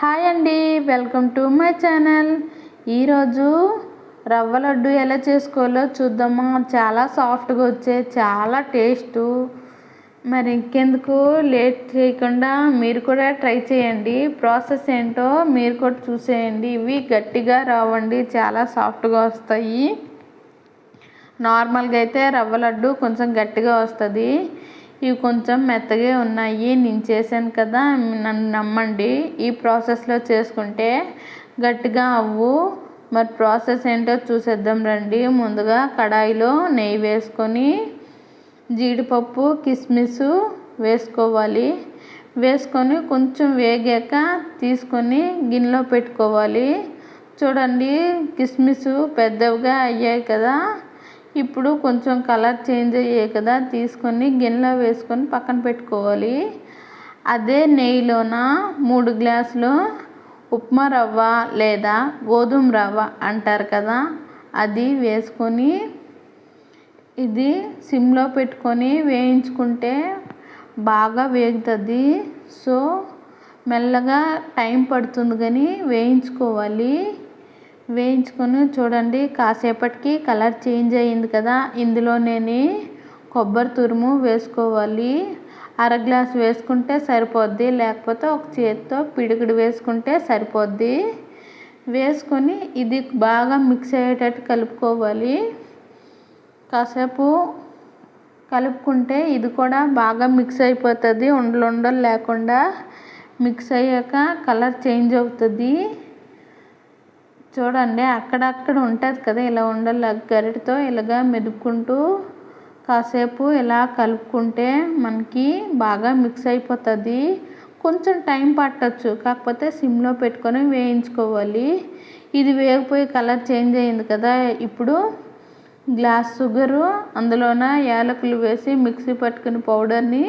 Hi అండి welcome to my channel. ఈరోజు రవ్వ లడ్డు ఎలా చేసుకోవాలో చూద్దామా? చాలా సాఫ్ట్గా వచ్చే చాలా టేస్ట్ మరి ఇంకెందుకు? లేట్ చేయకుండా మీరు కూడా ట్రై చేయండి. ప్రాసెస్ ఏంటో మీరు కూడా చూసేయండి. ఇవి గట్టిగా రావండి చాలా సాఫ్ట్గా వస్తాయి. నార్మల్గా అయితే రవ్వ లడ్డు కొంచెం గట్టిగా వస్తుంది. ఇవి కొంచెం మెత్తగా ఉన్నాయి నేను చేశాను కదా నన్ను నమ్మండి. ఈ ప్రాసెస్లో చేసుకుంటే గట్టిగా అవ్వు. మరి ప్రాసెస్ ఏంటో చూసేద్దాం రండి. ముందుగా కడాయిలో నెయ్యి వేసుకొని జీడిపప్పు కిస్మిస్ వేసుకోవాలి. వేసుకొని కొంచెం వేగాక తీసుకొని గిన్నెలో పెట్టుకోవాలి. చూడండి కిస్మిస్ పెద్దవిగా అయ్యాయి కదా. ఇప్పుడు కొంచెం కలర్ చేంజ్ అయ్యాయి కదా తీసుకొని గిన్నెలో వేసుకొని పక్కన పెట్టుకోవాలి. అదే నెయ్యిలోన మూడు గ్లాసులు ఉప్మా రవ్వ లేదా గోధుమ రవ్వ అంటారు కదా అది వేసుకొని ఇది సిమ్లో పెట్టుకొని వేయించుకుంటే బాగా వేగుతుంది. సో మెల్లగా టైం పడుతుంది కానీ వేయించుకోవాలి. వేయించుకొని చూడండి కాసేపటికి కలర్ చేంజ్ అయ్యింది కదా. ఇందులో నేను కొబ్బరి తురుము వేసుకోవాలి. అర గ్లాస్ వేసుకుంటే సరిపోద్ది లేకపోతే ఒక చేతితో పిడికిడి వేసుకుంటే సరిపోద్ది. వేసుకొని ఇది బాగా మిక్స్ అయ్యేటట్టు కలుపుకోవాలి. కాసేపు కలుపుకుంటే ఇది కూడా బాగా మిక్స్ అయిపోతుంది ఉండలు ఉండలు లేకుండా మిక్స్ అయ్యాక కలర్ చేంజ్ అవుతుంది. చూడండి అక్కడక్కడ ఉంటుంది కదా ఇలా ఉండాలి గరిటతో ఇలాగా మెదుపుకుంటూ కాసేపు ఇలా కలుపుకుంటే మనకి బాగా మిక్స్ అయిపోతుంది. కొంచెం టైం పట్టచ్చు కాకపోతే సిమ్లో పెట్టుకొని వేయించుకోవాలి. ఇది వేగిపోయి కలర్ చేంజ్ అయింది కదా ఇప్పుడు గ్లాస్ షుగరు అందులోన యాలకులు వేసి మిక్సీ పట్టుకుని పౌడర్ని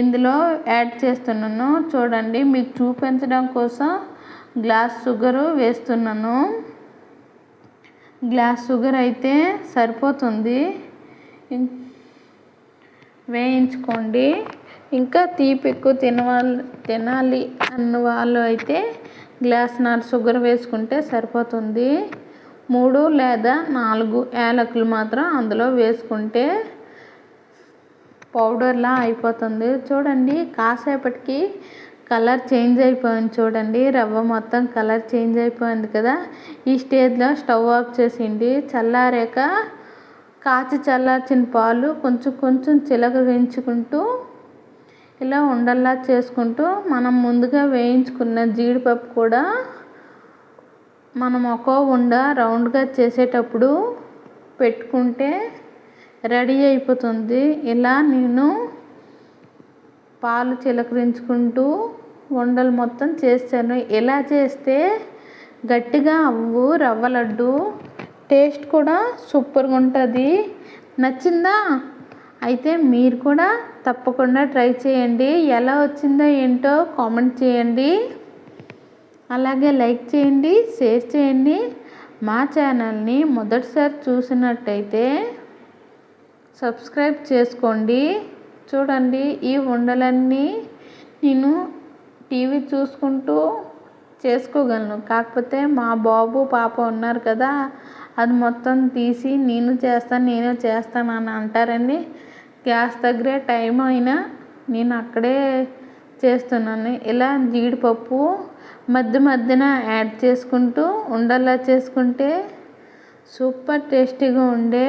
ఇందులో యాడ్ చేస్తున్నాను. చూడండి మీకు చూపించడం కోసం గ్లాస్ షుగరు వేస్తున్నాను. గ్లాస్ షుగర్ అయితే సరిపోతుంది. వేయించుకోండి. ఇంకా తీపి ఎక్కువ తినవాలి తినాలి అన్న వాళ్ళు అయితే గ్లాస్ నార్ షుగర్ వేసుకుంటే సరిపోతుంది. మూడు లేదా నాలుగు యాలకులు మాత్రం అందులో వేసుకుంటే పౌడర్లా అయిపోతుంది. చూడండి కాసేపటికి కలర్ చేంజ్ అయిపోయింది చూడండి. రవ్వ మొత్తం కలర్ చేంజ్ అయిపోయింది కదా. ఈ స్టేజ్లో స్టవ్ ఆఫ్ చేసింది. చల్లారాక కాచి చల్లార్చిన పాలు కొంచెం కొంచెం చిలక వేయించుకుంటూ ఇలా ఉండల్లా చేసుకుంటూ మనం ముందుగా వేయించుకున్న జీడిపప్పు కూడా మనం ఒక్కో ఉండ రౌండ్గా చేసేటప్పుడు పెట్టుకుంటే రెడీ అయిపోతుంది. ఇలా నేను పాలు చిలకరించుకుంటూ ఉండలు మొత్తం చేస్తాను. ఎలా చేస్తే గట్టిగా అవ్వు రవ్వ లడ్డు టేస్ట్ కూడా సూపర్గా ఉంటుంది. నచ్చిందా? అయితే మీరు కూడా తప్పకుండా ట్రై చేయండి. ఎలా వచ్చిందో ఏంటో కామెంట్ చేయండి. అలాగే లైక్ చేయండి షేర్ చేయండి. మా ఛానల్ని మొదటిసారి చూసినట్టయితే సబ్స్క్రైబ్ చేసుకోండి. చూడండి ఈ ఉండలన్నీ నేను టీవీ చూసుకుంటూ చేసుకోగలను. కాకపోతే మా బాబు పాప ఉన్నారు కదా అది మొత్తం తీసి నేను చేస్తాను నేను చేస్తాను అని అంటారండి. గ్యాస్ దగ్గరే టైం అయినా నేను అక్కడే చేస్తున్నాను. ఇలా జీడిపప్పు మధ్య మధ్యన యాడ్ చేసుకుంటూ ఉండలా చేసుకుంటే సూపర్ టేస్టీగా ఉండే